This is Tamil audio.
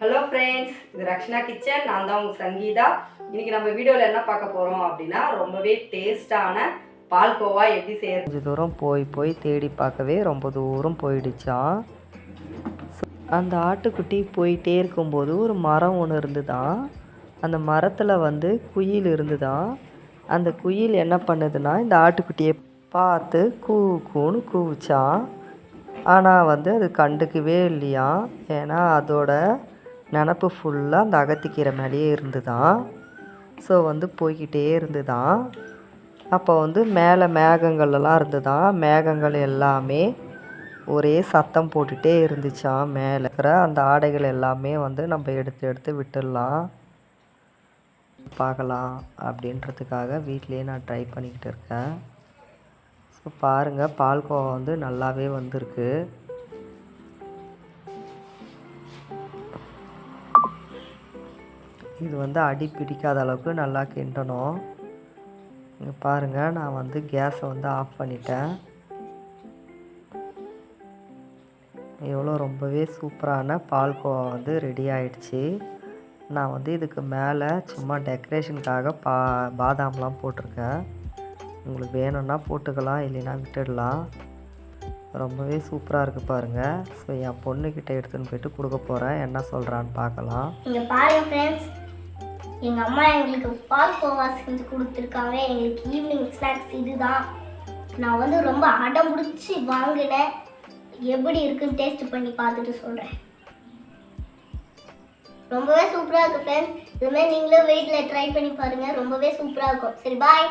ஹலோ ஃப்ரெண்ட்ஸ் இது ரக்ஷனா கிச்சன். நான் தான் உங்கள் சங்கீதா. இன்னைக்கு நம்ம வீடியோவில் என்ன பார்க்க போகிறோம் அப்படின்னா ரொம்பவே டேஸ்டான பால்கோவா எப்படி செய்யறது? கொஞ்சம் தூரம் போய் போய் தேடி பார்க்கவே ரொம்ப தூரம் போயிடுச்சான் அந்த ஆட்டுக்குட்டி போயிட்டே இருக்கும்போது ஒரு மரம் ஒன்று இருந்துதான் அந்த மரத்தில் வந்து குயில் இருந்துதான் அந்த குயில் என்ன பண்ணுதுன்னா இந்த ஆட்டுக்குட்டியை பார்த்து கூ கூன்னு கூவிச்சான் ஆனால் வந்து அது கண்டுக்கவே இல்லையா? ஏன்னா அதோட நினப்பு ஃபுல்லாக அந்த அகத்திக்கீரை மேலேயே இருந்துதான். ஸோ வந்து போய்கிட்டே இருந்துதான். அப்போ வந்து மேலே மேகங்கள்லாம் இருந்துதான். மேகங்கள் எல்லாமே ஒரே சத்தம் போட்டுகிட்டே இருந்துச்சாம் மேலே இருக்கிற அந்த ஆடைகள் எல்லாமே வந்து நம்ம எடுத்து எடுத்து விட்டுடலாம். பார்க்கலாம் அப்படின்றதுக்காக வீட்லேயே நான் ட்ரை பண்ணிக்கிட்டு இருக்கேன். ஸோ பாருங்கள் பால்கோவா வந்து நல்லாவே வந்திருக்கு. இது வந்து அடி பிடிக்காத அளவுக்கு நல்லா கிண்டணும். இங்கே பாருங்கள் நான் வந்து கேஸை வந்து ஆஃப் பண்ணிட்டேன். எவ்வளோ ரொம்பவே சூப்பரான பால்கோவா வந்து ரெடி ஆயிடுச்சு. நான் வந்து இதுக்கு மேலே சும்மா டெக்கரேஷனுக்காக பா பாதாம்லாம் போட்டிருக்கேன். உங்களுக்கு வேணும்னா போட்டுக்கலாம் இல்லைன்னா விட்டுடலாம். ரொம்பவே சூப்பராக இருக்குது பாருங்கள் ஸோ என் பொண்ணுக்கிட்ட எடுத்துன்னு போயிட்டு கொடுக்க போகிறேன் என்ன சொல்கிறான்னு பார்க்கலாம். இங்கே பாருங்கள் ஃப்ரெண்ட்ஸ் எங்கள் அம்மா எங்களுக்கு பால்கோவா செஞ்சு கொடுத்துருக்காங்க. எங்களுக்கு ஈவினிங் ஸ்நாக்ஸ் இதுதான். நான் வந்து ரொம்ப அடம் பிடிச்சி வாங்கினேன் எப்படி இருக்குன்னு டேஸ்ட் பண்ணி பார்த்துட்டு சொல்கிறேன் ரொம்பவே சூப்பராக இருக்கும் ஃப்ரெண்ட்ஸ் இதுமாதிரி நீங்களும் வீட்டில் ட்ரை பண்ணி பாருங்கள் ரொம்பவே சூப்பராக இருக்கும். சரி பாய்